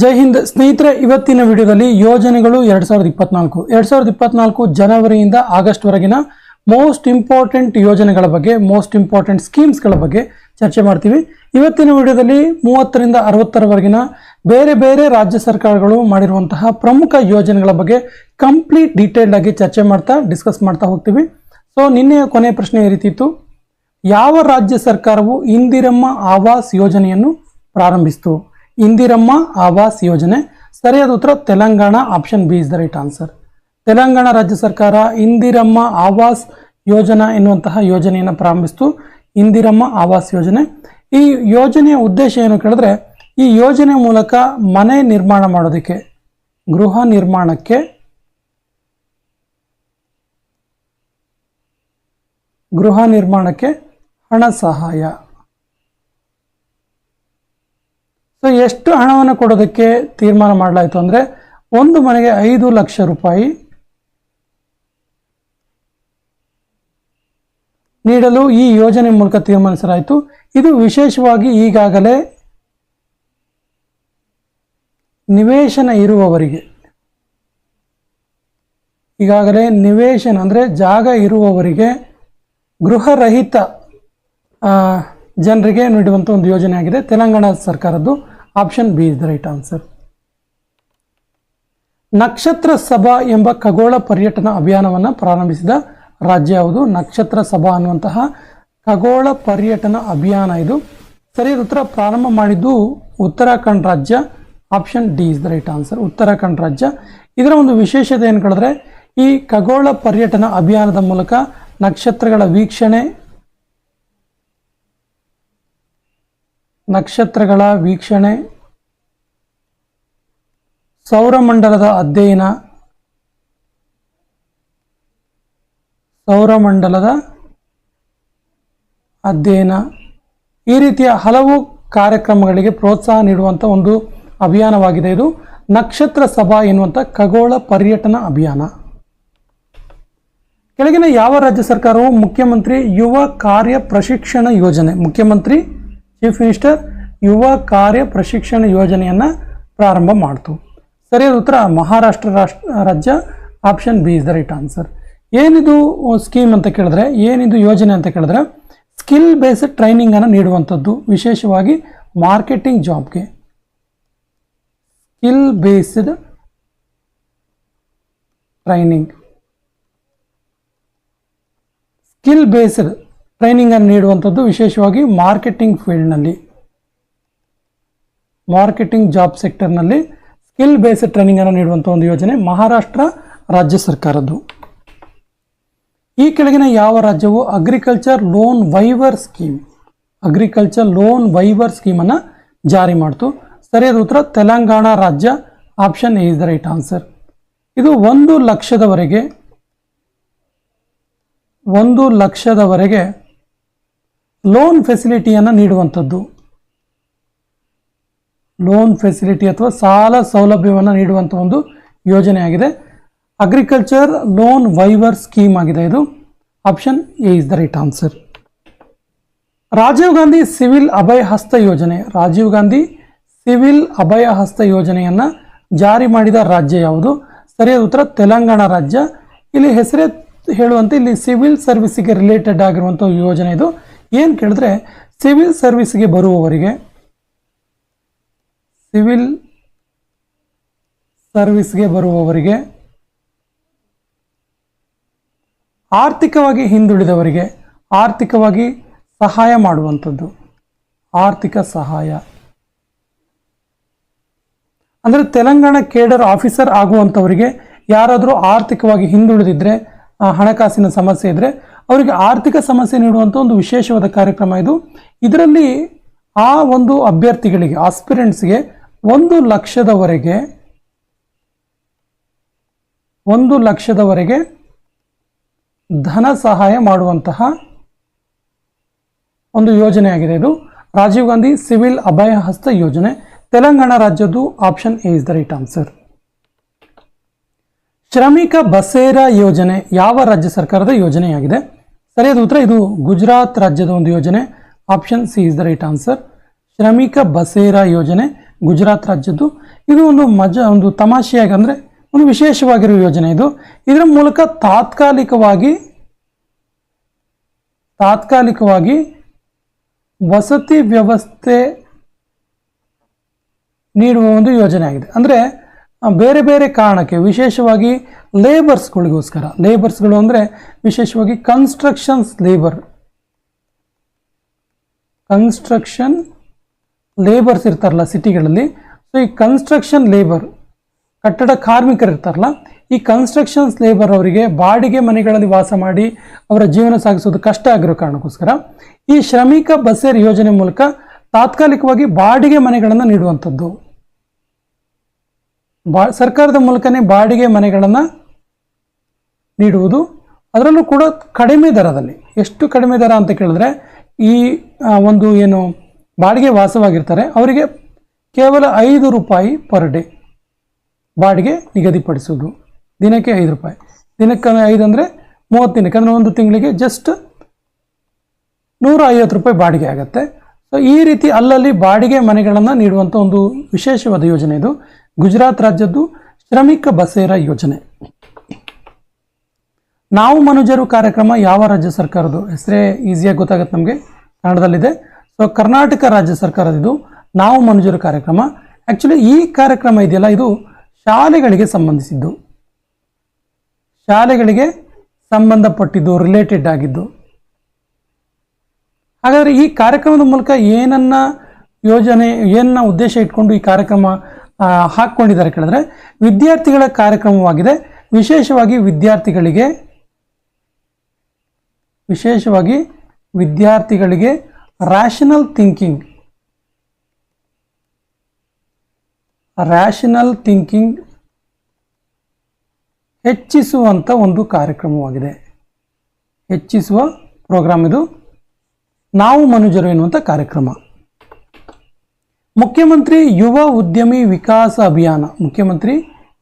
ಜೈ ಹಿಂದ್. ಸ್ನೇಹಿತರೆ, ಇವತ್ತಿನ ವಿಡಿಯೋದಲ್ಲಿ ಯೋಜನೆಗಳು ಎರಡ್ ಸಾವಿರದ ಇಪ್ಪತ್ನಾಲ್ಕು. ಎರಡ್ ಸಾವಿರದ ಇಪ್ಪತ್ನಾಲ್ಕು ಜನವರಿಯಿಂದ ಆಗಸ್ಟ್ ವರೆಗಿನ ಮೋಸ್ಟ್ ಇಂಪಾರ್ಟೆಂಟ್ ಯೋಜನೆಗಳ ಬಗ್ಗೆ, ಮೋಸ್ಟ್ ಇಂಪಾರ್ಟೆಂಟ್ ಸ್ಕೀಮ್ಸ್ಗಳ ಬಗ್ಗೆ ಚರ್ಚೆ ಮಾಡ್ತೀವಿ. ಇವತ್ತಿನ ವಿಡಿಯೋದಲ್ಲಿ ಮೂವತ್ತರಿಂದ ಅರವತ್ತರವರೆಗಿನ ಬೇರೆ ಬೇರೆ ರಾಜ್ಯ ಸರ್ಕಾರಗಳು ಮಾಡಿರುವಂತಹ ಪ್ರಮುಖ ಯೋಜನೆಗಳ ಬಗ್ಗೆ ಕಂಪ್ಲೀಟ್ ಡೀಟೇಲ್ಡ್ ಆಗಿ ಚರ್ಚೆ ಮಾಡ್ತಾ, ಡಿಸ್ಕಸ್ ಮಾಡ್ತಾ ಹೋಗ್ತೀವಿ. ಸೊ, ನಿನ್ನೆಯ ಕೊನೆಯ ಪ್ರಶ್ನೆ ಈ ರೀತಿ ಇತ್ತು. ಯಾವ ರಾಜ್ಯ ಸರ್ಕಾರವು ಇಂದಿರಮ್ಮ ಆವಾಸ್ ಯೋಜನೆಯನ್ನು ಪ್ರಾರಂಭಿಸಿತು? ಇಂದಿರಮ್ಮ ಆವಾಸ್ ಯೋಜನೆ. ಸರಿಯಾದ ಉತ್ತರ, Telangana option B is the right answer Telangana ರಾಜ್ಯ ಸರ್ಕಾರ ಇಂದಿರಮ್ಮ ಆವಾಸ್ ಯೋಜನಾ ಎನ್ನುವಂತಹ ಯೋಜನೆಯನ್ನು ಪ್ರಾರಂಭಿಸಿತು. ಇಂದಿರಮ್ಮ ಆವಾಸ್ ಯೋಜನೆ. ಈ ಯೋಜನೆಯ ಉದ್ದೇಶ ಏನು ಕೇಳಿದ್ರೆ, ಈ ಯೋಜನೆ ಮೂಲಕ ಮನೆ ನಿರ್ಮಾಣ ಮಾಡೋದಕ್ಕೆ, ಗೃಹ ನಿರ್ಮಾಣಕ್ಕೆ ಗೃಹ ನಿರ್ಮಾಣಕ್ಕೆ ಹಣ ಸಹಾಯ. ಸೊ ಎಷ್ಟು ಹಣವನ್ನು ಕೊಡೋದಕ್ಕೆ ತೀರ್ಮಾನ ಮಾಡಲಾಯಿತು ಅಂದರೆ ಒಂದು ಮನೆಗೆ ಐದು ಲಕ್ಷ ರೂಪಾಯಿ ನೀಡಲು ಈ ಯೋಜನೆ ಮೂಲಕ ತೀರ್ಮಾನಿಸಲಾಯಿತು. ಇದು ವಿಶೇಷವಾಗಿ ಈಗಾಗಲೇ ನಿವೇಶನ ಇರುವವರಿಗೆ. ಈಗಾಗಲೇ ನಿವೇಶನ ಅಂದರೆ ಜಾಗ ಇರುವವರಿಗೆ ಗೃಹರಹಿತ ಜನರಿಗೆ ನೀಡುವಂಥ ಒಂದು ಯೋಜನೆ ಆಗಿದೆ. Telangana ಸರ್ಕಾರದ್ದು option B is the right answer ನಕ್ಷತ್ರ ಸಭಾ ಎಂಬ ಖಗೋಳ ಪರ್ಯಟನ ಅಭಿಯಾನವನ್ನು ಪ್ರಾರಂಭಿಸಿದ ರಾಜ್ಯ ಯಾವುದು? ನಕ್ಷತ್ರ ಸಭಾ ಅನ್ನುವಂತಹ ಖಗೋಳ ಪರ್ಯಟನ ಅಭಿಯಾನ ಇದು. ಸರಿಯಾದ ಉತ್ತರ ಪ್ರಾರಂಭ ಮಾಡಿದ್ದು ಉತ್ತರಾಖಂಡ್ ರಾಜ್ಯ. Option D is the right answer Uttarakhand ರಾಜ್ಯ. ಇದರ ಒಂದು ವಿಶೇಷತೆ ಏನು ಕೇಳಿದ್ರೆ, ಈ ಖಗೋಳ ಪರ್ಯಟನ ಅಭಿಯಾನದ ಮೂಲಕ ನಕ್ಷತ್ರಗಳ ವೀಕ್ಷಣೆ ನಕ್ಷತ್ರಗಳ ವೀಕ್ಷಣೆ, ಸೌರಮಂಡಲದ ಅಧ್ಯಯನ ಸೌರಮಂಡಲದ ಅಧ್ಯಯನ. ಈ ರೀತಿಯ ಹಲವು ಕಾರ್ಯಕ್ರಮಗಳಿಗೆ ಪ್ರೋತ್ಸಾಹ ನೀಡುವಂಥ ಒಂದು ಅಭಿಯಾನವಾಗಿದೆ ಇದು. ನಕ್ಷತ್ರ ಸಭಾ ಎನ್ನುವಂಥ ಖಗೋಳ ಪರ್ಯಟನ ಅಭಿಯಾನ. ಕೆಳಗಿನ ಯಾವ ರಾಜ್ಯ ಸರ್ಕಾರವು ಮುಖ್ಯಮಂತ್ರಿ ಯುವ ಕಾರ್ಯ ಪ್ರಶಿಕ್ಷಣ ಯೋಜನೆ, ಮುಖ್ಯಮಂತ್ರಿ ಚೀಫ್ ಮಿನಿಸ್ಟರ್ ಯುವ ಕಾರ್ಯ ಪ್ರಶಿಕ್ಷಣ ಯೋಜನೆಯನ್ನು ಪ್ರಾರಂಭ ಮಾಡ್ತು. ಸರಿಯಾದ ಉತ್ತರ ಮಹಾರಾಷ್ಟ್ರ ರಾಷ್ಟ್ರ, ರಾಜ್ಯ option B is the right answer ಏನಿದು ಸ್ಕೀಮ್ ಅಂತ ಕೇಳಿದ್ರೆ, ಏನಿದು ಯೋಜನೆ ಅಂತ ಕೇಳಿದ್ರೆ ಸ್ಕಿಲ್ ಬೇಸ್ಡ್ ಟ್ರೈನಿಂಗನ್ನು ನೀಡುವಂಥದ್ದು, ವಿಶೇಷವಾಗಿ marketing ಜಾಬ್ಗೆ skill based training skill based ಟ್ರೈನಿಂಗನ್ನು ನೀಡುವಂಥದ್ದು ವಿಶೇಷವಾಗಿ ಮಾರ್ಕೆಟಿಂಗ್ ಫೀಲ್ಡ್ನಲ್ಲಿ ಮಾರ್ಕೆಟಿಂಗ್ ಜಾಬ್ ಸೆಕ್ಟರ್ನಲ್ಲಿ ಸ್ಕಿಲ್ ಬೇಸ್ಡ್ ಟ್ರೈನಿಂಗನ್ನು ನೀಡುವಂಥ ಒಂದು ಯೋಜನೆ ಮಹಾರಾಷ್ಟ್ರ ರಾಜ್ಯ ಸರ್ಕಾರದ್ದು. ಈ ಕೆಳಗಿನ ಯಾವ ರಾಜ್ಯವು agriculture loan waiver scheme agriculture loan waiver ಸ್ಕೀಮನ್ನು ಜಾರಿ ಮಾಡ್ತು? ಸರಿಯಾದ ಉತ್ತರ ತೆಲಂಗಾಣ ರಾಜ್ಯ option A is the right answer ಇದು ಒಂದು ಲಕ್ಷದವರೆಗೆ ಒಂದು ಲಕ್ಷದವರೆಗೆ ಲೋನ್ ಫೆಸಿಲಿಟಿಯನ್ನು ನೀಡುವಂಥದ್ದು. ಲೋನ್ ಫೆಸಿಲಿಟಿ ಅಥವಾ ಸಾಲ ಸೌಲಭ್ಯವನ್ನು ನೀಡುವಂಥ ಒಂದು ಯೋಜನೆ ಆಗಿದೆ. ಅಗ್ರಿಕಲ್ಚರ್ ಲೋನ್ ವೈವರ್ ಸ್ಕೀಮ್ ಆಗಿದೆ ಇದು. Option A is the right answer Rajiv Gandhi civil Abhaya Hasta ಯೋಜನೆ. ರಾಜೀವ್ ಗಾಂಧಿ ಸಿವಿಲ್ ಅಭಯ ಹಸ್ತ ಯೋಜನೆಯನ್ನು ಜಾರಿ ಮಾಡಿದ ರಾಜ್ಯ ಯಾವುದು? ಸರಿಯಾದ ಉತ್ತರ, ತೆಲಂಗಾಣ ರಾಜ್ಯ. ಇಲ್ಲಿ ಹೆಸರೇ ಹೇಳುವಂತೆ ಇಲ್ಲಿ ಸಿವಿಲ್ ಸರ್ವಿಸ್ಗೆ ರಿಲೇಟೆಡ್ ಆಗಿರುವಂಥ ಯೋಜನೆ ಇದು. ಏನು ಕೇಳಿದ್ರೆ ಸಿವಿಲ್ ಸರ್ವಿಸ್ಗೆ ಬರುವವರಿಗೆ ಸಿವಿಲ್ ಸರ್ವಿಸ್ಗೆ ಬರುವವರಿಗೆ ಆರ್ಥಿಕವಾಗಿ ಹಿಂದುಳಿದವರಿಗೆ ಆರ್ಥಿಕವಾಗಿ ಸಹಾಯ ಮಾಡುವಂಥದ್ದು. ಆರ್ಥಿಕ ಸಹಾಯ. ಅಂದರೆ ತೆಲಂಗಾಣ ಕೇಡರ್ ಆಫೀಸರ್ ಆಗುವಂಥವರಿಗೆ ಯಾರಾದರೂ ಆರ್ಥಿಕವಾಗಿ ಹಿಂದುಳಿದಿದ್ರೆ ಆ, ಹಣಕಾಸಿನ ಸಮಸ್ಯೆ ಇದ್ದರೆ ಅವರಿಗೆ ಆರ್ಥಿಕ ಸಮಸ್ಯೆ ನೀಡುವಂಥ ಒಂದು ವಿಶೇಷವಾದ ಕಾರ್ಯಕ್ರಮ ಇದು. ಇದರಲ್ಲಿ ಆ ಒಂದು ಅಭ್ಯರ್ಥಿಗಳಿಗೆ ಆಸ್ಪಿರೆಂಟ್ಸ್ಗೆ ಒಂದು ಲಕ್ಷದವರೆಗೆ ಒಂದು ಲಕ್ಷದವರೆಗೆ ಧನ ಸಹಾಯ ಮಾಡುವಂತಹ ಒಂದು ಯೋಜನೆ ಆಗಿದೆ ಇದು. ರಾಜೀವ್ ಗಾಂಧಿ ಸಿವಿಲ್ ಅಭಯ ಹಸ್ತ ಯೋಜನೆ. Telangana ರಾಜ್ಯದ್ದು option A is the right answer Shramik Basera ಯೋಜನೆ ಯಾವ ರಾಜ್ಯ ಸರ್ಕಾರದ ಯೋಜನೆಯಾಗಿದೆ? ಸರಿಯಾದ ಉತ್ತರ, ಇದು ಗುಜರಾತ್ ರಾಜ್ಯದ ಒಂದು ಯೋಜನೆ. Option C is the right answer Shramik Basera ಯೋಜನೆ ಗುಜರಾತ್ ರಾಜ್ಯದ್ದು. ಇದು ಒಂದು ಮಜಾ, ಒಂದು ತಮಾಷೆಯಾಗಿ ಅಂದರೆ ಒಂದು ವಿಶೇಷವಾಗಿರುವ ಯೋಜನೆ ಇದು. ಇದರ ಮೂಲಕ ತಾತ್ಕಾಲಿಕವಾಗಿ ತಾತ್ಕಾಲಿಕವಾಗಿ ವಸತಿ ವ್ಯವಸ್ಥೆ ನೀಡುವ ಒಂದು ಯೋಜನೆ ಆಗಿದೆ. ಅಂದರೆ ಬೇರೆ ಬೇರೆ ಕಾರಣಕ್ಕೆ, ವಿಶೇಷವಾಗಿ ಲೇಬರ್ಸ್ಗಳಿಗೋಸ್ಕರ ಲೇಬರ್ಸ್ಗಳು ಅಂದರೆ ವಿಶೇಷವಾಗಿ ಕನ್ಸ್ಟ್ರಕ್ಷನ್ಸ್ ಲೇಬರ್ ಕನ್ಸ್ಟ್ರಕ್ಷನ್ ಲೇಬರ್ಸ್ ಇರ್ತಾರಲ್ಲ ಸಿಟಿಗಳಲ್ಲಿ. ಸೊ ಈ ಕನ್ಸ್ಟ್ರಕ್ಷನ್ ಲೇಬರ್ ಕಟ್ಟಡ ಕಾರ್ಮಿಕರು ಇರ್ತಾರಲ್ಲ, ಈ ಕನ್ಸ್ಟ್ರಕ್ಷನ್ಸ್ ಲೇಬರ್ ಅವರಿಗೆ ಬಾಡಿಗೆ ಮನೆಗಳಲ್ಲಿ ವಾಸ ಮಾಡಿ ಅವರ ಜೀವನ ಸಾಗಿಸೋದು ಕಷ್ಟ ಆಗಿರೋ ಕಾರಣಕ್ಕೋಸ್ಕರ ಈ ಶ್ರಮಿಕ ಬಸ್ಸೇರ್ ಯೋಜನೆ ಮೂಲಕ ತಾತ್ಕಾಲಿಕವಾಗಿ ಬಾಡಿಗೆ ಮನೆಗಳನ್ನು ನೀಡುವಂಥದ್ದು. ಬಾ, ಸರ್ಕಾರದ ಮೂಲಕನೇ ಬಾಡಿಗೆ ಮನೆಗಳನ್ನು ನೀಡುವುದು. ಅದರಲ್ಲೂ ಕೂಡ ಕಡಿಮೆ ದರದಲ್ಲಿ. ಎಷ್ಟು ಕಡಿಮೆ ದರ ಅಂತ ಕೇಳಿದ್ರೆ, ಈ ಒಂದು ಏನು ಬಾಡಿಗೆ ವಾಸವಾಗಿರ್ತಾರೆ, ಅವರಿಗೆ ಕೇವಲ ಐದು ರೂಪಾಯಿ ಪರ್ ಡೇ ಬಾಡಿಗೆ ನಿಗದಿಪಡಿಸುವುದು. ದಿನಕ್ಕೆ ಐದು ರೂಪಾಯಿ. ದಿನಕ್ಕೆ ಐದು ಅಂದರೆ ಮೂವತ್ತು ದಿನಕ್ಕೆ, ಅಂದರೆ ಒಂದು ತಿಂಗಳಿಗೆ ಜಸ್ಟ್ ನೂರ ಐವತ್ತು ರೂಪಾಯಿ ಬಾಡಿಗೆ ಆಗುತ್ತೆ. ಸೊ ಈ ರೀತಿ ಅಲ್ಲಲ್ಲಿ ಬಾಡಿಗೆ ಮನೆಗಳನ್ನು ನೀಡುವಂಥ ಒಂದು ವಿಶೇಷವಾದ ಯೋಜನೆ ಇದು. ಗುಜರಾತ್ ರಾಜ್ಯದ್ದು ಶ್ರಮಿಕ ಬಸೇರ ಯೋಜನೆ. ನಾವು ಮನುಜರು ಕಾರ್ಯಕ್ರಮ ಯಾವ ರಾಜ್ಯ ಸರ್ಕಾರದ್ದು? ಹೆಸರೇ ಈಸಿಯಾಗಿ ಗೊತ್ತಾಗುತ್ತೆ ನಮಗೆ. ಕನ್ನಡದಲ್ಲಿದೆ. ಸೊ ಕರ್ನಾಟಕ ರಾಜ್ಯ ಸರ್ಕಾರದಿದು ನಾವು ಮನುಜರು ಕಾರ್ಯಕ್ರಮ. ಆ್ಯಕ್ಚುಲಿ ಈ ಕಾರ್ಯಕ್ರಮ ಇದೆಯಲ್ಲ, ಇದು ಶಾಲೆಗಳಿಗೆ ಸಂಬಂಧಿಸಿದ್ದು. ಶಾಲೆಗಳಿಗೆ ಸಂಬಂಧಪಟ್ಟಿದ್ದು ರಿಲೇಟೆಡ್ ಆಗಿದ್ದು. ಹಾಗಾದರೆ ಈ ಕಾರ್ಯಕ್ರಮದ ಮೂಲಕ ಏನನ್ನ ಯೋಜನೆ, ಏನನ್ನ ಉದ್ದೇಶ ಇಟ್ಕೊಂಡು ಈ ಕಾರ್ಯಕ್ರಮ ಹಾಕ್ಕೊಂಡಿದ್ದಾರೆ ಕೇಳಿದ್ರೆ, ವಿದ್ಯಾರ್ಥಿಗಳ ಕಾರ್ಯಕ್ರಮವಾಗಿದೆ. ವಿಶೇಷವಾಗಿ ವಿದ್ಯಾರ್ಥಿಗಳಿಗೆ ವಿಶೇಷವಾಗಿ ವಿದ್ಯಾರ್ಥಿಗಳಿಗೆ ರ್ಯಾಷನಲ್ ಥಿಂಕಿಂಗ್ ರ್ಯಾಷನಲ್ ಥಿಂಕಿಂಗ್ ಹೆಚ್ಚಿಸುವಂಥ ಒಂದು ಕಾರ್ಯಕ್ರಮವಾಗಿದೆ. ಹೆಚ್ಚಿಸುವ ಪ್ರೋಗ್ರಾಮ್ ಇದು. ನಾವು ಮನುಜರು ಎನ್ನುವಂಥ ಕಾರ್ಯಕ್ರಮ. ಮುಖ್ಯಮಂತ್ರಿ ಯುವ ಉದ್ಯಮಿ ವಿಕಾಸ ಅಭಿಯಾನ. ಮುಖ್ಯಮಂತ್ರಿ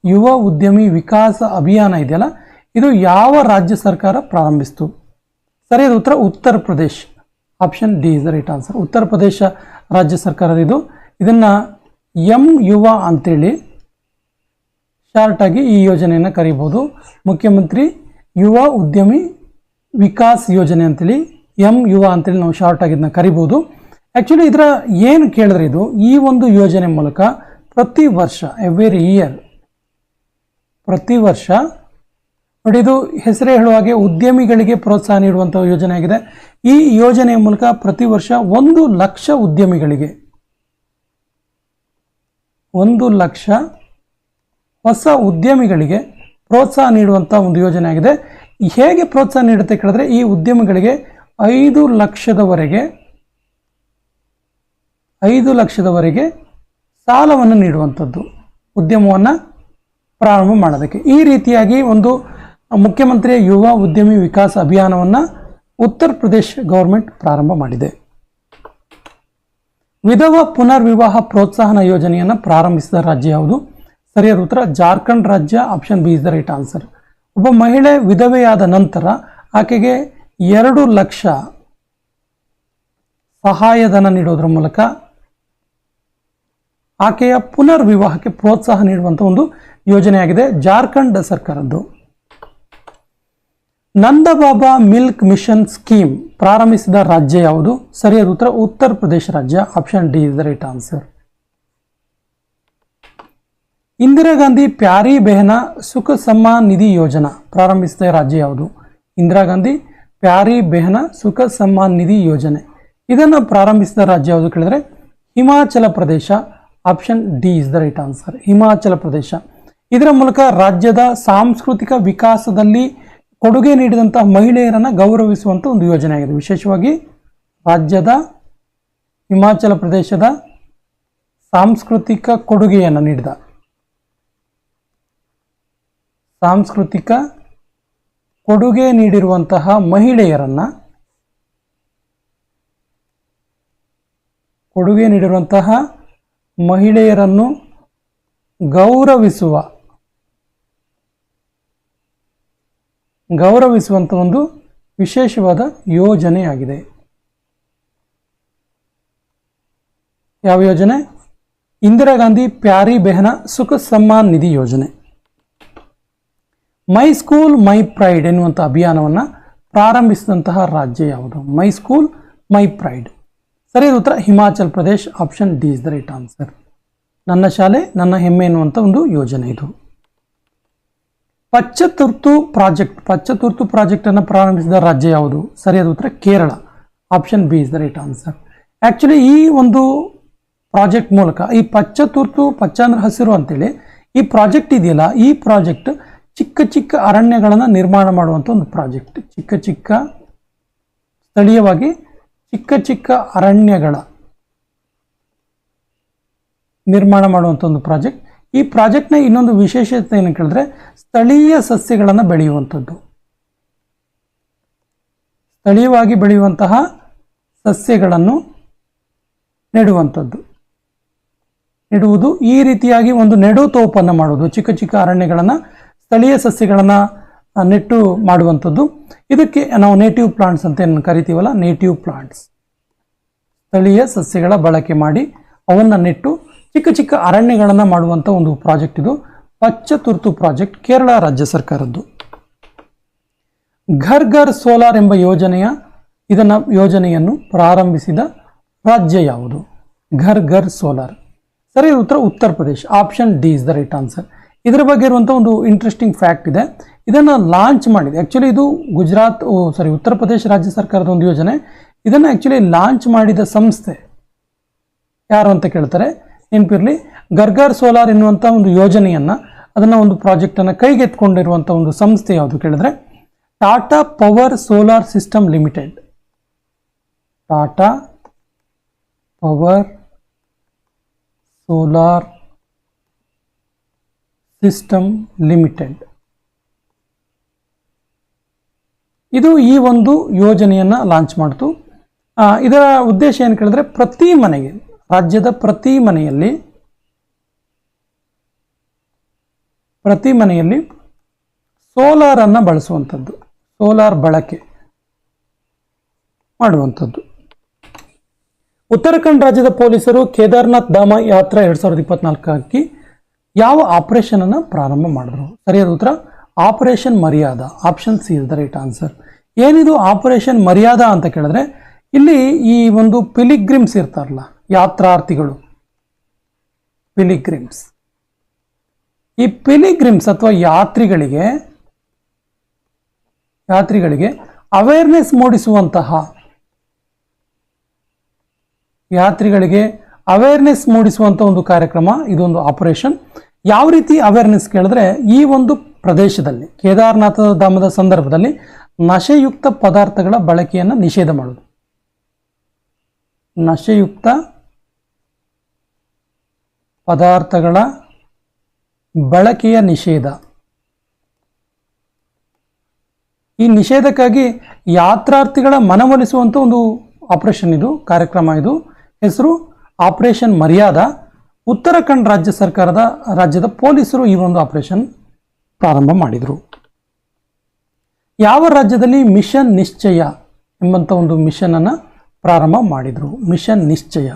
ಯುವ ಉದ್ಯಮಿ ವಿಕಾಸ ಅಭಿಯಾನ ಇದೆಯಲ್ಲ? ಇದು ಯಾವ ರಾಜ್ಯ ಸರ್ಕಾರ ಪ್ರಾರಂಭಿಸಿತು? ಸರಿಯಾದ ಉತ್ತರ Uttar Pradesh. Option D is right answer. Uttar Pradesh ರಾಜ್ಯ ಸರ್ಕಾರದ ಇದು. ಇದನ್ನು ಎಂ ಯುವ ಅಂತೇಳಿ ಶಾರ್ಟ್ ಆಗಿ ಈ ಯೋಜನೆಯನ್ನು ಕರೀಬೋದು ಮುಖ್ಯಮಂತ್ರಿ ಯುವ ಉದ್ಯಮಿ ವಿಕಾಸ್ ಯೋಜನೆ ಅಂತೇಳಿ ಎಂ ಯುವ ಅಂತೇಳಿ ನಾವು ಶಾರ್ಟಾಗಿ ಇದನ್ನ ಕರಿಬೋದು ಆ್ಯಕ್ಚುಲಿ ಇದರ ಏನು ಕೇಳಿದ್ರೆ ಇದು, ಈ ಒಂದು ಯೋಜನೆ ಮೂಲಕ ಪ್ರತಿ ವರ್ಷ ಎವ್ರಿ ಇಯರ್ ಪ್ರತಿ ವರ್ಷ, ನೋಡಿ ಇದು ಹೆಸರೇ ಹೇಳುವ ಹಾಗೆ ಉದ್ಯಮಿಗಳಿಗೆ ಪ್ರೋತ್ಸಾಹ ನೀಡುವಂಥ ಯೋಜನೆ ಆಗಿದೆ. ಈ ಯೋಜನೆಯ ಮೂಲಕ ಪ್ರತಿ ವರ್ಷ ಒಂದು ಲಕ್ಷ ಉದ್ಯಮಿಗಳಿಗೆ, ಒಂದು ಲಕ್ಷ ಹೊಸ ಉದ್ಯಮಿಗಳಿಗೆ ಪ್ರೋತ್ಸಾಹ ನೀಡುವಂಥ ಒಂದು ಯೋಜನೆ ಆಗಿದೆ. ಹೇಗೆ ಪ್ರೋತ್ಸಾಹ ನೀಡುತ್ತೆ ಕೇಳಿದ್ರೆ, ಈ ಉದ್ಯಮಿಗಳಿಗೆ ಐದು ಲಕ್ಷದವರೆಗೆ ಐದು ಲಕ್ಷದವರೆಗೆ ಸಾಲವನ್ನು ನೀಡುವಂಥದ್ದು ಉದ್ಯಮವನ್ನು ಪ್ರಾರಂಭ ಮಾಡೋದಕ್ಕೆ. ಈ ರೀತಿಯಾಗಿ ಒಂದು ಮುಖ್ಯಮಂತ್ರಿಯ ಯುವ ಉದ್ಯಮಿ ವಿಕಾಸ ಅಭಿಯಾನವನ್ನು ಉತ್ತರ ಪ್ರದೇಶ್ ಗೌರ್ಮೆಂಟ್ ಪ್ರಾರಂಭ ಮಾಡಿದೆ. ವಿಧವಾ ಪುನರ್ವಿವಾಹ ಪ್ರೋತ್ಸಾಹನ ಯೋಜನೆಯನ್ನು ಪ್ರಾರಂಭಿಸಿದ ರಾಜ್ಯ ಯಾವುದು? ಸರಿಯಾದ ಉತ್ತರ, ಜಾರ್ಖಂಡ್ ರಾಜ್ಯ, option B is the right answer. ಒಬ್ಬ ಮಹಿಳೆ ವಿಧವೆಯಾದ ನಂತರ ಆಕೆಗೆ ಎರಡು ಲಕ್ಷ ಸಹಾಯಧನ ನೀಡೋದ್ರ ಮೂಲಕ ಆಕೆಯ ಪುನರ್ವಿವಾಹಕ್ಕೆ ಪ್ರೋತ್ಸಾಹ ನೀಡುವಂಥ ಒಂದು ಯೋಜನೆಯಾಗಿದೆ ಜಾರ್ಖಂಡ್ ಸರ್ಕಾರದ್ದು. ನಂದಬಾಬಾ ಮಿಲ್ಕ್ ಮಿಷನ್ ಸ್ಕೀಮ್ ಪ್ರಾರಂಭಿಸಿದ ರಾಜ್ಯ ಯಾವುದು? ಸರಿಯಾದ ಉತ್ತರ ಉತ್ತರ ಪ್ರದೇಶ ರಾಜ್ಯ. Option D is the right answer. Indira Gandhi Pyari Behna Sukh Samman Nidhi ಯೋಜನಾ ಪ್ರಾರಂಭಿಸಿದ ರಾಜ್ಯ ಯಾವುದು? ಇಂದಿರಾ ಗಾಂಧಿ ಪ್ಯಾರಿ ಬೆಹನ ಸುಖ ಸಮ್ಮಾನ್ ನಿಧಿ ಯೋಜನೆ. ಇದನ್ನು ಪ್ರಾರಂಭಿಸಿದ ರಾಜ್ಯ ಯಾವುದು ಕೇಳಿದ್ರೆ? Himachal Pradesh. Option D is the right answer Himachal Pradesh ಇದರ ಮೂಲಕ ರಾಜ್ಯದ ಸಾಂಸ್ಕೃತಿಕ ವಿಕಾಸದಲ್ಲಿ ಕೊಡುಗೆ ನೀಡಿದಂತಹ ಮಹಿಳೆಯರನ್ನು ಗೌರವಿಸುವಂಥ ಒಂದು ಯೋಜನೆ ಆಗಿದೆ. ವಿಶೇಷವಾಗಿ ರಾಜ್ಯದ ಹಿಮಾಚಲ ಪ್ರದೇಶದ ಸಾಂಸ್ಕೃತಿಕ ಕೊಡುಗೆಯನ್ನು ನೀಡಿದ. ಸಾಂಸ್ಕೃತಿಕ ಕೊಡುಗೆ ನೀಡಿರುವಂತಹ ಮಹಿಳೆಯರನ್ನ ಕೊಡುಗೆ ನೀಡಿರುವಂತಹ ಮಹಿಳೆಯರನ್ನು ಗೌರವಿಸುವ ಗೌರವಿಸುವಂಥ ಒಂದು ವಿಶೇಷವಾದ ಯೋಜನೆಯಾಗಿದೆ. ಯಾವ ಯೋಜನೆ? ಇಂದಿರಾ ಗಾಂಧಿ ಪ್ಯಾರಿ ಬೆಹನ ಸುಖ ಸಮ್ಮಾನ್ ನಿಧಿ ಯೋಜನೆ. ಮೈ ಸ್ಕೂಲ್, ಮೈ ಪ್ರೈಡ್ ಎನ್ನುವಂಥ ಅಭಿಯಾನವನ್ನು ಪ್ರಾರಂಭಿಸಿದಂತಹ ರಾಜ್ಯ ಯಾವುದು? My school, my pride. ಸರಿಯಾದ ಉತ್ತರ. Himachal Pradesh option D is the right answer. ನನ್ನ ಶಾಲೆ, ನನ್ನ ಹೆಮ್ಮೆ ಎನ್ನುವಂಥ ಒಂದು ಯೋಜನೆ ಇದು. ಪಚ್ಚತುರ್ತು ಪ್ರಾಜೆಕ್ಟ್ ಪಚ್ಚತುರ್ತು ಪ್ರಾಜೆಕ್ಟ್ ಅನ್ನು ಪ್ರಾರಂಭಿಸಿದ ರಾಜ್ಯ ಯಾವುದು? ಸರಿಯಾದ ಉತ್ತರ Kerala. Option B is the right answer. Actually ಈ ಒಂದು ಪ್ರಾಜೆಕ್ಟ್ ಮೂಲಕ, ಈ ಪಚ್ಚತುರ್ತು ಪಚ್ಚ ಅಂದ್ರೆ ಹಸಿರು ಅಂತೇಳಿ ಈ ಪ್ರಾಜೆಕ್ಟ್ ಇದೆಯಲ್ಲ, ಈ ಪ್ರಾಜೆಕ್ಟ್ ಚಿಕ್ಕ ಚಿಕ್ಕ ಅರಣ್ಯಗಳನ್ನು ನಿರ್ಮಾಣ ಮಾಡುವಂಥ ಒಂದು ಪ್ರಾಜೆಕ್ಟ್. ಚಿಕ್ಕ ಚಿಕ್ಕ ಸ್ಥಳೀಯವಾಗಿ ಚಿಕ್ಕ ಚಿಕ್ಕ ಅರಣ್ಯಗಳ ನಿರ್ಮಾಣ ಮಾಡುವಂಥ ಒಂದು ಪ್ರಾಜೆಕ್ಟ್. ಈ ಪ್ರಾಜೆಕ್ಟ್ನ ಇನ್ನೊಂದು ವಿಶೇಷತೆ ಏನು ಕೇಳಿದ್ರೆ ಸ್ಥಳೀಯ ಸಸ್ಯಗಳನ್ನು ಬೆಳೆಯುವಂಥದ್ದು. ಸ್ಥಳೀಯವಾಗಿ ಬೆಳೆಯುವಂತಹ ಸಸ್ಯಗಳನ್ನು ನೆಡುವಂಥದ್ದು. ನೆಡುವುದು ಈ ರೀತಿಯಾಗಿ ಒಂದು ನೆಡು ತೋಪನ್ನು ಮಾಡುವುದು. ಚಿಕ್ಕ ಚಿಕ್ಕ ಅರಣ್ಯಗಳನ್ನು ಸ್ಥಳೀಯ ಸಸ್ಯಗಳನ್ನು ನೆಟ್ಟು ಮಾಡುವಂಥದ್ದು. ಇದಕ್ಕೆ ನಾವು ನೇಟಿವ್ ಪ್ಲಾಂಟ್ಸ್ ಅಂತ ಏನು ಕರಿತೀವಲ್ಲ? ನೇಟಿವ್ ಪ್ಲಾಂಟ್ಸ್ ಸ್ಥಳೀಯ ಸಸ್ಯಗಳ ಬಳಕೆ ಮಾಡಿ ಅವನ್ನು ನೆಟ್ಟು ಚಿಕ್ಕ ಚಿಕ್ಕ ಅರಣ್ಯಗಳನ್ನು ಮಾಡುವಂಥ ಒಂದು ಪ್ರಾಜೆಕ್ಟ್ ಇದು. ಪಚ್ಚ ತುರ್ತು ಪ್ರಾಜೆಕ್ಟ್ ಕೇರಳ ರಾಜ್ಯ ಸರ್ಕಾರದ್ದು. ಘರ್ ಘರ್ ಸೋಲಾರ್ ಎಂಬ ಯೋಜನೆಯ ಇದನ್ನ ಯೋಜನೆಯನ್ನು ಪ್ರಾರಂಭಿಸಿದ ರಾಜ್ಯ ಯಾವುದು? ಘರ್ ಘರ್ ಸೋಲಾರ್. ಸರಿ, ಉತ್ತರ Uttar Pradesh. Option D is the right answer ಇದರ ಬಗ್ಗೆ ಇರುವಂಥ ಒಂದು ಇಂಟ್ರೆಸ್ಟಿಂಗ್ ಫ್ಯಾಕ್ಟ್ ಇದೆ. ಇದನ್ನು ಲಾಂಚ್ ಮಾಡಿದೆ. ಆ್ಯಕ್ಚುಲಿ ಇದು ಗುಜರಾತ್ ಸಾರಿ ಉತ್ತರ ಪ್ರದೇಶ ರಾಜ್ಯ ಸರ್ಕಾರದ ಒಂದು ಯೋಜನೆ. ಇದನ್ನು ಆ್ಯಕ್ಚುಲಿ ಲಾಂಚ್ ಮಾಡಿದ ಸಂಸ್ಥೆ ಯಾರು ಅಂತ ಕೇಳ್ತಾರೆ? ನೆನಪಿರಲಿ, ಗರ್ಗರ್ ಸೋಲಾರ್ ಎನ್ನುವಂಥ ಒಂದು ಯೋಜನೆಯನ್ನು, ಅದನ್ನು ಒಂದು ಪ್ರಾಜೆಕ್ಟನ್ನು ಕೈಗೆತ್ಕೊಂಡಿರುವಂಥ ಒಂದು ಸಂಸ್ಥೆ ಯಾವುದು ಕೇಳಿದ್ರೆ? Tata power solar system limited Tata power solar system limited ಇದು ಈ ಒಂದು ಯೋಜನೆಯನ್ನು ಲಾಂಚ್ ಮಾಡ್ತು. ಇದರ ಉದ್ದೇಶ ಏನು ಕೇಳಿದ್ರೆ ಪ್ರತಿ ಮನೆಗೆ, ರಾಜ್ಯದ ಪ್ರತಿ ಮನೆಯಲ್ಲಿ ಪ್ರತಿ ಮನೆಯಲ್ಲಿ ಸೋಲಾರನ್ನು ಬಳಸುವಂಥದ್ದು ಸೋಲಾರ್ ಬಳಕೆ ಮಾಡುವಂಥದ್ದು. ಉತ್ತರಾಖಂಡ್ ರಾಜ್ಯದ ಪೊಲೀಸರು ಕೇದಾರ್ನಾಥ್ ಧಾಮ ಯಾತ್ರಾ ಎರಡ್ ಸಾವಿರದ ಇಪ್ಪತ್ನಾಲ್ಕಕ್ಕೆ ಯಾವ ಆಪರೇಷನ್ ಅನ್ನು ಪ್ರಾರಂಭ ಮಾಡಿದ್ರು? ಸರಿಯಾದ ಉತ್ತರ? Operation Maryada? Option C is the right answer ಏನಿದು ಆಪರೇಷನ್ ಮರ್ಯಾದ ಅಂತ ಕೇಳಿದ್ರೆ, ಇಲ್ಲಿ ಈ ಒಂದು ಪಿಲಿಗ್ರಿಮ್ಸ್ ಇರ್ತಾರಲ್ಲ, ಯಾತ್ರಾರ್ಥಿಗಳು. ಪಿಲಿಗ್ರಿಮ್ಸ್. ಈ ಪಿಲಿಗ್ರಿಮ್ಸ್ ಅಥವಾ ಯಾತ್ರಿಗಳಿಗೆ ಯಾತ್ರಿಗಳಿಗೆ ಅವೇರ್ನೆಸ್ ಮೂಡಿಸುವಂತಹ, ಯಾತ್ರಿಗಳಿಗೆ ಅವೇರ್ನೆಸ್ ಮೂಡಿಸುವಂಥ ಒಂದು ಕಾರ್ಯಕ್ರಮ, ಇದೊಂದು ಆಪರೇಷನ್ ಯಾವ ರೀತಿ ಅವೇರ್ನೆಸ್ ಕೇಳಿದ್ರೆ, ಈ ಒಂದು ಪ್ರದೇಶದಲ್ಲಿ ಕೇದಾರನಾಥ ಧಾಮದ ಸಂದರ್ಭದಲ್ಲಿ ನಶೆಯುಕ್ತ ಪದಾರ್ಥಗಳ ಬಳಕೆಯನ್ನು ನಿಷೇಧ ಮಾಡೋದು. ನಶೆಯುಕ್ತ ಪದಾರ್ಥಗಳ ಬಳಕೆಯ ನಿಷೇಧ. ಈ ನಿಷೇಧಕ್ಕಾಗಿ ಯಾತ್ರಾರ್ಥಿಗಳ ಮನವೊಲಿಸುವಂಥ ಒಂದು ಆಪರೇಷನ್ ಇದು, ಕಾರ್ಯಕ್ರಮ ಇದು. ಹೆಸರು ಆಪರೇಷನ್ ಮರ್ಯಾದ ಉತ್ತರಾಖಂಡ್ ರಾಜ್ಯ ಸರ್ಕಾರದ, ರಾಜ್ಯದ ಪೊಲೀಸರು ಈ ಒಂದು ಆಪರೇಷನ್ ಪ್ರಾರಂಭ ಮಾಡಿದರು. ಯಾವ ರಾಜ್ಯದಲ್ಲಿ ಮಿಷನ್ ನಿಶ್ಚಯ ಎಂಬಂಥ ಒಂದು ಮಿಷನ್ ಅನ್ನು ಪ್ರಾರಂಭ ಮಾಡಿದರು? ಮಿಷನ್ ನಿಶ್ಚಯ.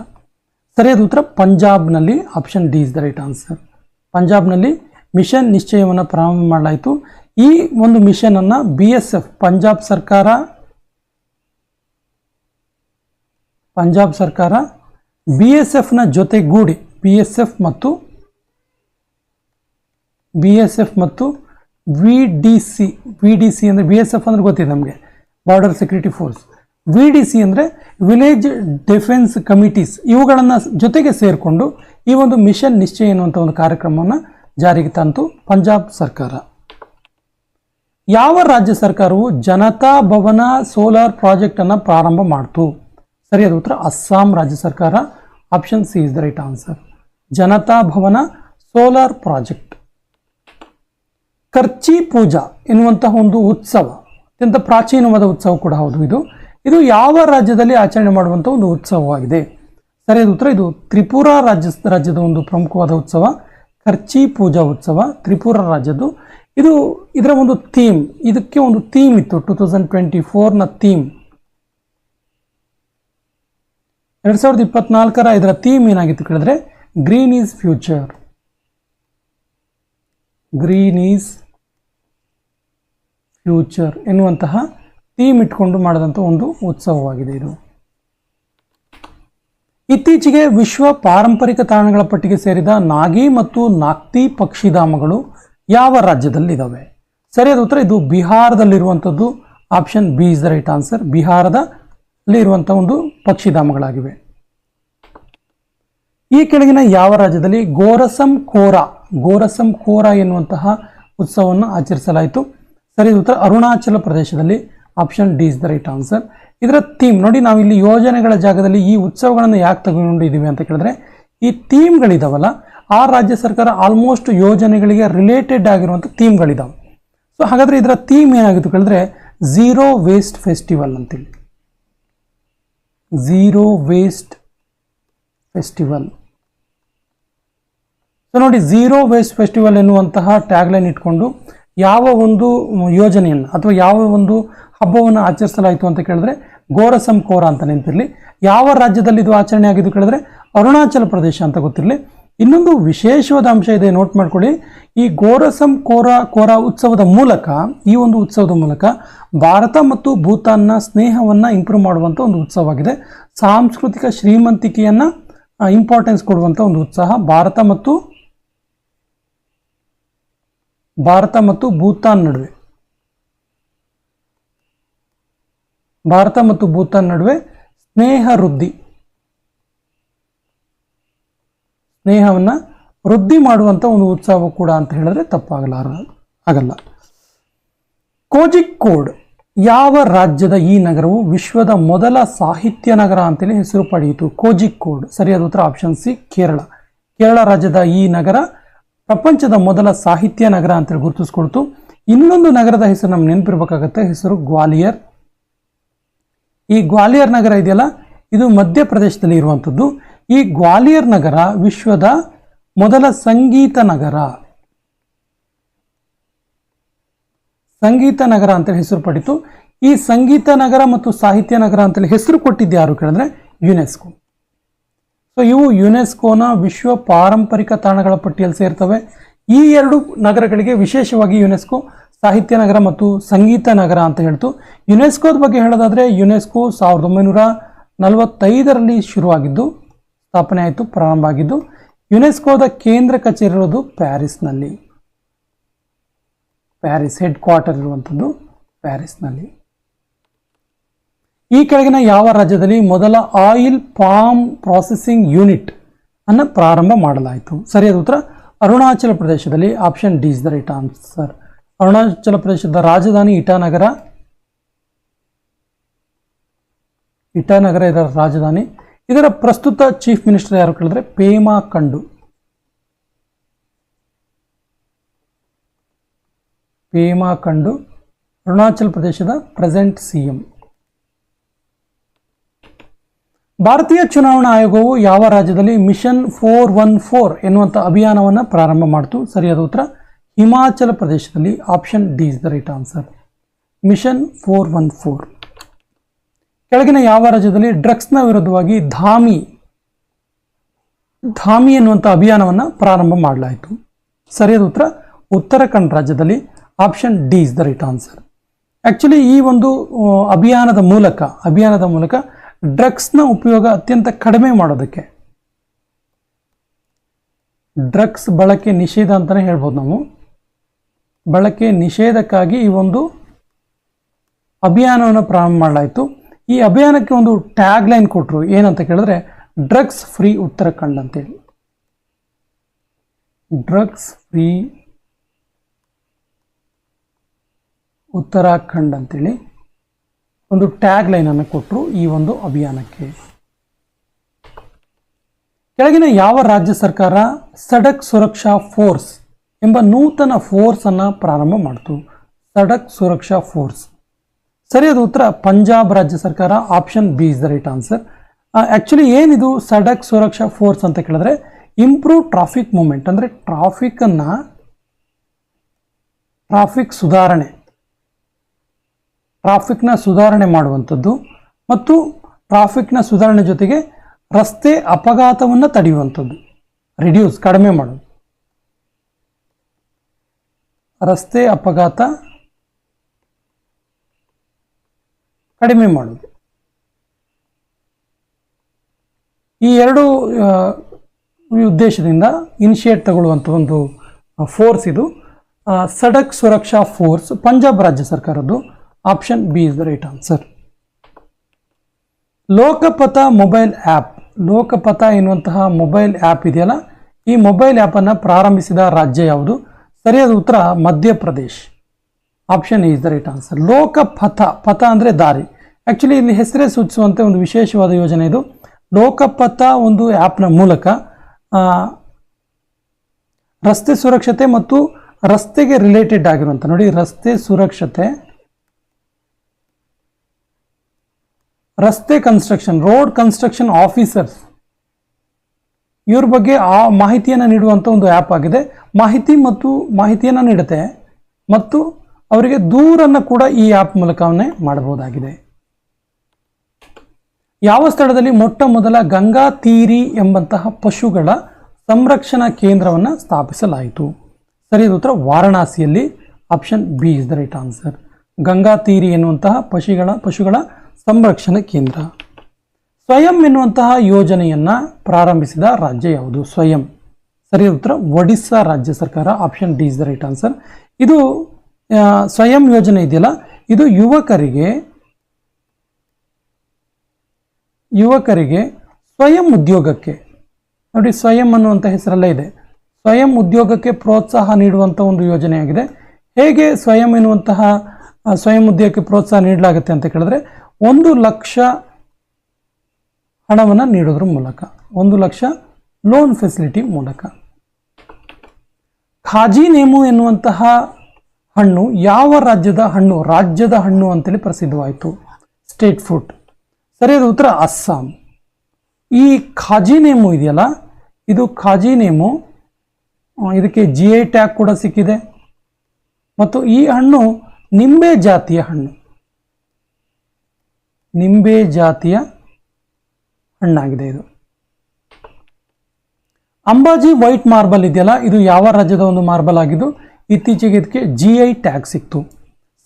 ಸರಿಯಾದ ಉತ್ತರ ಪಂಜಾಬ್ನಲ್ಲಿ option D is the right answer. ಪಂಜಾಬ್ನಲ್ಲಿ ಮಿಷನ್ ನಿಶ್ಚಯವನ್ನು ಪ್ರಾರಂಭ ಮಾಡಲಾಯಿತು. ಈ ಒಂದು ಮಿಷನನ್ನು ಬಿ ಎಸ್ ಎಫ್, ಪಂಜಾಬ್ ಸರ್ಕಾರ ಪಂಜಾಬ್ ಸರ್ಕಾರ ಬಿ ಎಸ್ ಎಫ್ನ ಜೊತೆಗೂಡಿ, ಬಿ ಎಸ್ ಎಫ್ ಮತ್ತು ಬಿ ಎಸ್ ಎಫ್ ಮತ್ತು V D C V D C ಅಂದರೆ ಬಿ ಎಸ್ ಎಫ್ ಅಂದರೆ ಗೊತ್ತಿದೆ ನಮಗೆ. Border security force V D C ಅಂದರೆ ವಿಲೇಜ್ ಡಿಫೆನ್ಸ್ ಕಮಿಟೀಸ್ ಇವುಗಳನ್ನು ಜೊತೆಗೆ ಸೇರಿಕೊಂಡು ಈ ಒಂದು ಮಿಷನ್ ನಿಶ್ಚಯ ಎನ್ನುವಂಥ ಒಂದು ಕಾರ್ಯಕ್ರಮವನ್ನು ಜಾರಿಗೆ ತಂತು ಪಂಜಾಬ್ ಸರ್ಕಾರ. ಯಾವ ರಾಜ್ಯ ಸರ್ಕಾರವು ಜನತಾ ಭವನ ಸೋಲಾರ್ ಪ್ರಾಜೆಕ್ಟನ್ನು ಪ್ರಾರಂಭ ಮಾಡ್ತು? ಸರಿಯಾದ ಉತ್ತರ, ಅಸ್ಸಾಂ ರಾಜ್ಯ ಸರ್ಕಾರ. Option C is the right answer Janata Bhavan solar project Kharchi Puja ಎನ್ನುವಂತಹ ಒಂದು ಉತ್ಸವ, ಅತ್ಯಂತ ಪ್ರಾಚೀನವಾದ ಉತ್ಸವ ಕೂಡ ಹೌದು ಇದು. ಇದು ಯಾವ ರಾಜ್ಯದಲ್ಲಿ ಆಚರಣೆ ಮಾಡುವಂಥ ಒಂದು ಉತ್ಸವವಾಗಿದೆ. ಸರಿಯಾದ ಉತ್ತರ, ಇದು ತ್ರಿಪುರ ರಾಜ್ಯ ರಾಜ್ಯದ ಒಂದು ಪ್ರಮುಖವಾದ ಉತ್ಸವ, ಕರ್ಚಿ ಪೂಜಾ ಉತ್ಸವ, ತ್ರಿಪುರ ರಾಜ್ಯದ್ದು. ಇದು ಇದರ ಒಂದು ಥೀಮ್ ಇದಕ್ಕೆ ಒಂದು ಥೀಮ್ ಇತ್ತು ಟೂ ತೌಸಂಡ್ ಟ್ವೆಂಟಿ ಫೋರ್ನ ಥೀಮ್ ಎರಡು ಸಾವಿರದ ಇಪ್ಪತ್ನಾಲ್ಕರ ಇದರ ಥೀಮ್ ಏನಾಗಿತ್ತು ಕೇಳಿದ್ರೆ green is future green is future ಎನ್ನುವಂತಹ ಥೀಮ್ ಇಟ್ಕೊಂಡು ಮಾಡಿದಂಥ ಒಂದು ಉತ್ಸವವಾಗಿದೆ ಇದು. ಇತ್ತೀಚೆಗೆ ವಿಶ್ವ ಪಾರಂಪರಿಕ ತಾಣಗಳ ಪಟ್ಟಿಗೆ ಸೇರಿದ ನಾಗಿ ಮತ್ತು ನಾಕ್ತಿ ಪಕ್ಷಿಧಾಮಗಳು ಯಾವ ರಾಜ್ಯದಲ್ಲಿದ್ದಾವೆ ಸರಿಯಾದ ಉತ್ತರ, ಇದು ಬಿಹಾರದಲ್ಲಿರುವಂಥದ್ದು option B is the right answer ಬಿಹಾರದಲ್ಲಿ ಇರುವಂಥ ಒಂದು ಪಕ್ಷಿಧಾಮಗಳಾಗಿವೆ. ಈ ಕೆಳಗಿನ ಯಾವ ರಾಜ್ಯದಲ್ಲಿ ಗೋರಸಂ ಕೋರಾ ಗೋರಸಂ ಕೋರಾ ಎನ್ನುವಂತಹ ಉತ್ಸವವನ್ನು ಆಚರಿಸಲಾಯಿತು? ಸರಿ ಉತ್ತರ ಅರುಣಾಚಲ ಪ್ರದೇಶದಲ್ಲಿ option D is the right answer ಇದರ ಥೀಮ್ ನೋಡಿ ನಾವು ಇಲ್ಲಿ ಯೋಜನೆಗಳ ಜಾಗದಲ್ಲಿ ಈ ಉತ್ಸವಗಳನ್ನು ಯಾಕೆ ತಗೊಂಡಿದ್ದೀವಿ ಅಂತ ಕೇಳಿದ್ರೆ, ಈ ಥೀಮ್ಗಳಿದಾವಲ್ಲ ಆ ರಾಜ್ಯ ಸರ್ಕಾರ ಆಲ್ಮೋಸ್ಟ್ ಯೋಜನೆಗಳಿಗೆ ರಿಲೇಟೆಡ್ ಆಗಿರುವಂಥ ಥೀಮ್ಗಳಿದಾವೆ ಸೊ ಹಾಗಾದರೆ ಇದರ ಥೀಮ್ ಏನಾಗಿತ್ತು ಕೇಳಿದ್ರೆ ಝೀರೋ ವೇಸ್ಟ್ ಫೆಸ್ಟಿವಲ್ ಅಂತೇಳಿ ಝೀರೋ ವೇಸ್ಟ್ ಫೆಸ್ಟಿವಲ್ ಸೊ ನೋಡಿ ಝೀರೋ ವೇಸ್ಟ್ ಫೆಸ್ಟಿವಲ್ ಎನ್ನುವಂತಹ ಟ್ಯಾಗ್ಲೈನ್ ಇಟ್ಕೊಂಡು ಯಾವ ಒಂದು ಯೋಜನೆಯನ್ನು ಅಥವಾ ಯಾವ ಒಂದು ಹಬ್ಬವನ್ನು ಆಚರಿಸಲಾಯಿತು ಅಂತ ಕೇಳಿದ್ರೆ ಗೋರಸಂ ಕೋರ ಅಂತ ನೆನಪಿರಲಿ. ಯಾವ ರಾಜ್ಯದಲ್ಲಿ ಇದು ಆಚರಣೆ ಆಗಿದ್ದು ಕೇಳಿದ್ರೆ ಅರುಣಾಚಲ ಪ್ರದೇಶ ಅಂತ ಗೊತ್ತಿರಲಿ. ಇನ್ನೊಂದು ವಿಶೇಷವಾದ ಅಂಶ ಇದೆ ನೋಟ್ ಮಾಡ್ಕೊಳ್ಳಿ. ಈ ಗೋರಸಂ ಕೋರ ಕೋರ ಉತ್ಸವದ ಮೂಲಕ, ಈ ಒಂದು ಉತ್ಸವದ ಮೂಲಕ ಭಾರತ ಮತ್ತು ಭೂತಾನ್ನ ಸ್ನೇಹವನ್ನು ಇಂಪ್ರೂವ್ ಮಾಡುವಂಥ ಒಂದು ಉತ್ಸವವಾಗಿದೆ. ಸಾಂಸ್ಕೃತಿಕ ಶ್ರೀಮಂತಿಕೆಯನ್ನು ಇಂಪಾರ್ಟೆನ್ಸ್ ಕೊಡುವಂಥ ಒಂದು ಉತ್ಸಾಹ ಭಾರತ ಮತ್ತು ಭಾರತ ಮತ್ತು ಭೂತಾನ್ ನಡುವೆ. ಭಾರತ ಮತ್ತು ಭೂತಾನ್ ನಡುವೆ ಸ್ನೇಹ ವೃದ್ಧಿ. ಸ್ನೇಹವನ್ನು ವೃದ್ಧಿ ಮಾಡುವಂಥ ಒಂದು ಉತ್ಸವ ಕೂಡ ಅಂತ ಹೇಳಿದ್ರೆ ತಪ್ಪಾಗಲಾರ, ಆಗಲ್ಲ. ಕೋಜಿಕೋಡ್ ಯಾವ ರಾಜ್ಯದ ಈ ನಗರವು ವಿಶ್ವದ ಮೊದಲ ಸಾಹಿತ್ಯ ನಗರ ಅಂತೇಳಿ ಹೆಸರು ಪಡೆಯಿತು? ಕೋಜಿಕೋಡ್ ಸರಿಯಾದ ಉತ್ತರ ಆಪ್ಷನ್ ಸಿ ಕೇರಳ. ಕೇರಳ ರಾಜ್ಯದ ಈ ನಗರ ಪ್ರಪಂಚದ ಮೊದಲ ಸಾಹಿತ್ಯ ನಗರ ಅಂತೇಳಿ ಗುರುತಿಸ್ಕೊಳ್ತು. ಇನ್ನೊಂದು ನಗರದ ಹೆಸರು ನಮ್ಗೆ ನೆನಪಿರ್ಬೇಕಾಗತ್ತೆ, ಹೆಸರು ಗ್ವಾಲಿಯರ್. ಈ ಗ್ವಾಲಿಯರ್ ನಗರ ಇದೆಯಲ್ಲ, ಇದು ಮಧ್ಯಪ್ರದೇಶದಲ್ಲಿ ಇರುವಂಥದ್ದು. ಈ ಗ್ವಾಲಿಯರ್ ನಗರ ವಿಶ್ವದ ಮೊದಲ ಸಂಗೀತ ನಗರ. ಸಂಗೀತ ನಗರ ಅಂತೇಳಿ ಹೆಸರು ಪಡಿತು ಈ ಸಂಗೀತ ನಗರ ಮತ್ತು ಸಾಹಿತ್ಯ ನಗರ ಅಂತೇಳಿ ಹೆಸರು ಕೊಟ್ಟಿದ್ದು ಯಾರು ಕೇಳಿದ್ರೆ, ಯುನೆಸ್ಕೋ. ಸೊ ಇವು ಯುನೆಸ್ಕೋನ ವಿಶ್ವ ಪಾರಂಪರಿಕ ತಾಣಗಳ ಪಟ್ಟಿಯಲ್ಲಿ ಸೇರ್ತವೆ. ಈ ಎರಡು ನಗರಗಳಿಗೆ ವಿಶೇಷವಾಗಿ ಯುನೆಸ್ಕೋ ಸಾಹಿತ್ಯ ನಗರ ಮತ್ತು ಸಂಗೀತ ನಗರ ಅಂತ ಹೇಳ್ತು. ಯುನೆಸ್ಕೋದ ಬಗ್ಗೆ ಹೇಳೋದಾದ್ರೆ ಯುನೆಸ್ಕೋ ಸಾವಿರದ ಒಂಬೈನೂರ ನಲವತ್ತೈದರಲ್ಲಿ ಶುರುವಾಗಿದ್ದು, ಸ್ಥಾಪನೆ ಆಯಿತು, ಪ್ರಾರಂಭ ಆಗಿದ್ದು ಯುನೆಸ್ಕೋದ ಕೇಂದ್ರ ಕಚೇರಿ ಇರೋದು ಪ್ಯಾರಿಸ್ನಲ್ಲಿ. ಪ್ಯಾರಿಸ್ ಹೆಡ್ ಕ್ವಾರ್ಟರ್ ಇರುವಂಥದ್ದು ಪ್ಯಾರಿಸ್ನಲ್ಲಿ. ಈ ಕೆಳಗಿನ ಯಾವ ರಾಜ್ಯದಲ್ಲಿ ಮೊದಲ ಆಯಿಲ್ ಪಾಮ್ ಪ್ರಾಸೆಸಿಂಗ್ ಯೂನಿಟ್ ಅನ್ನು ಪ್ರಾರಂಭ ಮಾಡಲಾಯಿತು? ಸರಿಯಾದ ಉತ್ತರ, ಅರುಣಾಚಲ ಪ್ರದೇಶದಲ್ಲಿ option D is the right answer. Arunachal ಪ್ರದೇಶದ ರಾಜಧಾನಿ ಇಟಾನಗರ ಇಟಾನಗರ ಇದರ ರಾಜಧಾನಿ. ಇದರ ಪ್ರಸ್ತುತ ಚೀಫ್ ಮಿನಿಸ್ಟರ್ ಯಾರು ಕೇಳಿದ್ರೆ, ಪೇಮಾ ಕಂಡು. ಪೇಮಾ ಕಂಡು, ಅರುಣಾಚಲ ಪ್ರದೇಶದ ಪ್ರೆಸೆಂಟ್ ಸಿಎಂ ಭಾರತೀಯ ಚುನಾವಣಾ ಆಯೋಗವು ಯಾವ ರಾಜ್ಯದಲ್ಲಿ ಮಿಷನ್ ಫೋರ್ ಒನ್ ಫೋರ್ ಎನ್ನುವಂಥ ಅಭಿಯಾನವನ್ನು ಪ್ರಾರಂಭ ಮಾಡಿತು? ಸರಿಯಾದ ಉತ್ತರ, ಹಿಮಾಚಲ ಪ್ರದೇಶದಲ್ಲಿ option D is the right answer mission four one four. ಕೆಳಗಿನ ಯಾವ ರಾಜ್ಯದಲ್ಲಿ ಡ್ರಗ್ಸ್ನ ವಿರುದ್ಧವಾಗಿ ಧಾಮಿ ಧಾಮಿ ಎನ್ನುವಂಥ ಅಭಿಯಾನವನ್ನು ಪ್ರಾರಂಭ ಮಾಡಲಾಯಿತು? ಸರಿಯಾದ ಉತ್ತರ, ಉತ್ತರಾಖಂಡ್ ರಾಜ್ಯದಲ್ಲಿ option D is the right answer actually ಈ ಒಂದು ಅಭಿಯಾನದ ಮೂಲಕ ಅಭಿಯಾನದ ಮೂಲಕ ಡ್ರಗ್ಸ್ನ ಉಪಯೋಗ ಅತ್ಯಂತ ಕಡಿಮೆ ಮಾಡೋದಕ್ಕೆ. ಡ್ರಗ್ಸ್ ಬಳಕೆ ನಿಷೇಧ ಅಂತಲೇ ಹೇಳ್ಬೋದು ನಾವು. ಬಳಕೆ ನಿಷೇಧಕ್ಕಾಗಿ ಈ ಒಂದು ಅಭಿಯಾನವನ್ನು ಪ್ರಾರಂಭ ಮಾಡಲಾಯಿತು. ಈ ಅಭಿಯಾನಕ್ಕೆ ಒಂದು ಟ್ಯಾಗ್ ಲೈನ್ ಕೊಟ್ಟರು ಏನಂತ ಕೇಳಿದ್ರೆ, ಡ್ರಗ್ಸ್ ಫ್ರೀ ಉತ್ತರಾಖಂಡ್ ಅಂತೇಳಿ. ಡ್ರಗ್ಸ್ ಫ್ರೀ ಉತ್ತರಾಖಂಡ್ ಅಂತೇಳಿ. ಒಂದು ಟ್ಯಾಗ್ ಲೈನನ್ನು ಕೊಟ್ಟರು ಈ ಒಂದು ಅಭಿಯಾನಕ್ಕೆ. ಕೆಳಗಿನ ಯಾವ ರಾಜ್ಯ ಸರ್ಕಾರ ಸಡಕ್ ಸುರಕ್ಷಾ ಫೋರ್ಸ್ ಎಂಬ ನೂತನ ಫೋರ್ಸ್ ಅನ್ನು ಪ್ರಾರಂಭ ಮಾಡಿತು? ಸಡಕ್ ಸುರಕ್ಷಾ ಫೋರ್ಸ್. ಸರಿಯಾದ ಉತ್ತರ. ಪಂಜಾಬ್ ರಾಜ್ಯ ಸರ್ಕಾರ option B is the right answer. Actually ಏನಿದು ಸಡಕ್ ಸುರಕ್ಷಾ ಫೋರ್ಸ್ ಅಂತ ಕೇಳಿದ್ರೆ, ಇಂಪ್ರೂವ್ ಟ್ರಾಫಿಕ್ ಮೂಮೆಂಟ್, ಅಂದರೆ ಟ್ರಾಫಿಕ್ಕನ್ನು ಟ್ರಾಫಿಕ್ ಸುಧಾರಣೆ ಟ್ರಾಫಿಕ್ನ ಸುಧಾರಣೆ ಮಾಡುವಂಥದ್ದು ಮತ್ತು ಟ್ರಾಫಿಕ್ನ ಸುಧಾರಣೆ ಜೊತೆಗೆ ರಸ್ತೆ ಅಪಘಾತವನ್ನು ತಡೆಯುವಂಥದ್ದು. ರಿಡ್ಯೂಸ್ ಕಡಿಮೆ ಮಾಡೋದು. ರಸ್ತೆ ಅಪಘಾತ ಕಡಿಮೆ ಮಾಡೋದು. ಈ ಎರಡು ಉದ್ದೇಶದಿಂದ ಇನಿಷಿಯೇಟ್ ತಗೊಳ್ಳುವಂಥ ಒಂದು ಫೋರ್ಸ್ ಇದು. ಸಡಕ್ ಸುರಕ್ಷಾ ಫೋರ್ಸ್ ಪಂಜಾಬ್ ರಾಜ್ಯ ಸರ್ಕಾರದ್ದು. Option B is the right answer Lokpath mobile app Lokpath ಎನ್ನುವಂತಹ ಮೊಬೈಲ್ ಆ್ಯಪ್ ಇದೆಯಲ್ಲ? ಈ ಮೊಬೈಲ್ ಆ್ಯಪನ್ನು ಪ್ರಾರಂಭಿಸಿದ ರಾಜ್ಯ ಯಾವುದು? ಸರಿಯಾದ ಉತ್ತರ Madhya Pradesh. Option is the right answer Lokpath ಪಥ ಅಂದರೆ ದಾರಿ. ಆ್ಯಕ್ಚುಲಿ ಇಲ್ಲಿ ಹೆಸರೇ ಸೂಚಿಸುವಂತೆ ಒಂದು ವಿಶೇಷವಾದ ಯೋಜನೆ ಇದು. ಲೋಕಪಥ ಒಂದು ಆ್ಯಪ್ನ ಮೂಲಕ ರಸ್ತೆ ಸುರಕ್ಷತೆ ಮತ್ತು ರಸ್ತೆಗೆ ರಿಲೇಟೆಡ್ ಆಗಿರುವಂಥ ನೋಡಿ, ರಸ್ತೆ ಸುರಕ್ಷತೆ. ರಸ್ತೆ ಕನ್ಸ್ಟ್ರಕ್ಷನ್ ರೋಡ್ ಕನ್ಸ್ಟ್ರಕ್ಷನ್ ಆಫೀಸರ್ಸ್ ಇವ್ರ ಬಗ್ಗೆ ಆ ಮಾಹಿತಿಯನ್ನು ನೀಡುವಂಥ ಒಂದು ಆ್ಯಪ್ ಆಗಿದೆ. ಮಾಹಿತಿ ಮತ್ತು ಮಾಹಿತಿಯನ್ನು ನೀಡುತ್ತೆ ಮತ್ತು ಅವರಿಗೆ ದೂರನ್ನು ಕೂಡ ಈ ಆ್ಯಪ್ ಮೂಲಕವನ್ನೇ ಮಾಡಬಹುದಾಗಿದೆ. ಯಾವ ಸ್ಥಳದಲ್ಲಿ ಮೊಟ್ಟ ಮೊದಲ ಗಂಗಾ ತೀರಿ ಎಂಬಂತಹ ಪಶುಗಳ ಸಂರಕ್ಷಣಾ ಕೇಂದ್ರವನ್ನು ಸ್ಥಾಪಿಸಲಾಯಿತು? ಸರಿಯಾದ ಉತ್ತರ ವಾರಣಾಸಿಯಲ್ಲಿ. Option B is the right answer Ganga Teeri ಎನ್ನುವಂತಹ ಪಶುಗಳ ಪಶುಗಳ ಸಂರಕ್ಷಣಾ ಕೇಂದ್ರ. ಸ್ವಯಂ ಎನ್ನುವಂತಹ ಯೋಜನೆಯನ್ನ ಪ್ರಾರಂಭಿಸಿದ ರಾಜ್ಯ ಯಾವುದು? ಸ್ವಯಂ. ಸರಿ ಉತ್ತರ, ಒಡಿಸ್ಸಾ ರಾಜ್ಯ ಸರ್ಕಾರ. Option D is the right answer ಇದು ಸ್ವಯಂ ಯೋಜನೆ ಇದೆಯಲ್ಲ, ಇದು ಯುವಕರಿಗೆ ಯುವಕರಿಗೆ ಸ್ವಯಂ ಉದ್ಯೋಗಕ್ಕೆ, ನೋಡಿ ಸ್ವಯಂ ಅನ್ನುವಂಥ ಹೆಸರಲ್ಲೇ ಇದೆ. ಸ್ವಯಂ ಉದ್ಯೋಗಕ್ಕೆ ಪ್ರೋತ್ಸಾಹ ನೀಡುವಂಥ ಒಂದು ಯೋಜನೆಯಾಗಿದೆ ಹೇಗೆ ಸ್ವಯಂ ಎನ್ನುವಂತಹ ಸ್ವಯಂ ಉದ್ಯೋಗಕ್ಕೆ ಪ್ರೋತ್ಸಾಹ ನೀಡಲಾಗುತ್ತೆ ಅಂತ ಕೇಳಿದ್ರೆ ಒಂದು ಲಕ್ಷ ಹಣವನ್ನು ನೀಡೋದ್ರ ಮೂಲಕ, ಒಂದು ಲಕ್ಷ ಲೋನ್ ಫೆಸಿಲಿಟಿ ಮೂಲಕ. ಖಾಜಿ ನೇಮು ಎನ್ನುವಂತಹ ಹಣ್ಣು ಯಾವ ರಾಜ್ಯದ ಹಣ್ಣು? ರಾಜ್ಯದ ಹಣ್ಣು ಅಂತೇಳಿ ಪ್ರಸಿದ್ಧವಾಯಿತು. ಸ್ಟೇಟ್ ಫ್ರೂಟ್ ಸರಿಯಾದ ಉತ್ತರ ಅಸ್ಸಾಂ. ಈ ಖಾಜಿ ನೇಮು ಇದೆಯಲ್ಲ, ಇದು ಖಾಜಿ ನೇಮು ಇದಕ್ಕೆ ಜಿ ಐ ಟ್ಯಾಗ್ ಕೂಡ ಸಿಕ್ಕಿದೆ. ಮತ್ತು ಈ ಹಣ್ಣು ನಿಂಬೆ ಜಾತಿಯ ಹಣ್ಣು. ನಿಂಬೆ ಜಾತಿಯ ಹಣ್ಣಾಗಿದೆ ಇದು. ಅಂಬಾಜಿ ವೈಟ್ ಮಾರ್ಬಲ್ ಇದೆಯಲ್ಲ, ಇದು ಯಾವ ರಾಜ್ಯದ ಒಂದು ಮಾರ್ಬಲ್ ಆಗಿದ್ದು, ಇತ್ತೀಚೆಗೆ ಇದಕ್ಕೆ ಜಿ ಐ ಟ್ಯಾಗ್ ಸಿಕ್ತು.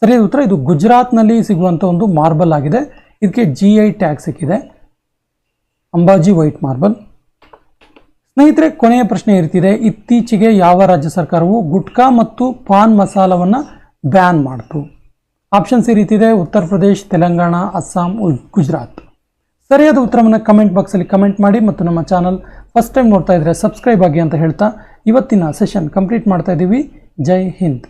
ಸರಿಯಾದ ಉತ್ತರ, ಇದು ಗುಜರಾತ್ನಲ್ಲಿ ಸಿಗುವಂಥ ಒಂದು ಮಾರ್ಬಲ್ ಆಗಿದೆ. ಇದಕ್ಕೆ ಜಿ ಐ ಟ್ಯಾಗ್ ಸಿಕ್ಕಿದೆ. Ambaji white marble. ಸ್ನೇಹಿತರೆ, ಕೊನೆಯ ಪ್ರಶ್ನೆ ಇರ್ತಿದೆ. ಇತ್ತೀಚೆಗೆ ಯಾವ ರಾಜ್ಯ ಸರ್ಕಾರವು ಗುಟ್ಕಾ ಮತ್ತು ಪಾನ್ ಮಸಾಲವನ್ನು ಬ್ಯಾನ್ ಮಾಡಿತು? ಆಪ್ಷನ್ಸ್ ಈ ರೀತಿ ಇದೆ. ಉತ್ತರ ಪ್ರದೇಶ್, ತೆಲಂಗಾಣ, ಅಸ್ಸಾಂ ಗುಜರಾತ್. ಸರಿಯಾದ ಉತ್ತರವನ್ನು ಕಮೆಂಟ್ ಬಾಕ್ಸಲ್ಲಿ ಕಮೆಂಟ್ ಮಾಡಿ ಮತ್ತು ನಮ್ಮ ಚಾನಲ್ ಫಸ್ಟ್ ಟೈಮ್ ನೋಡ್ತಾ ಇದ್ರೆ ಸಬ್ಸ್ಕ್ರೈಬ್ ಆಗಿ ಅಂತ ಹೇಳ್ತಾ ಇವತ್ತಿನ ಸೆಷನ್ ಕಂಪ್ಲೀಟ್ ಮಾಡ್ತಾ ಇದ್ದೀವಿ. ಜೈ ಹಿಂದ್.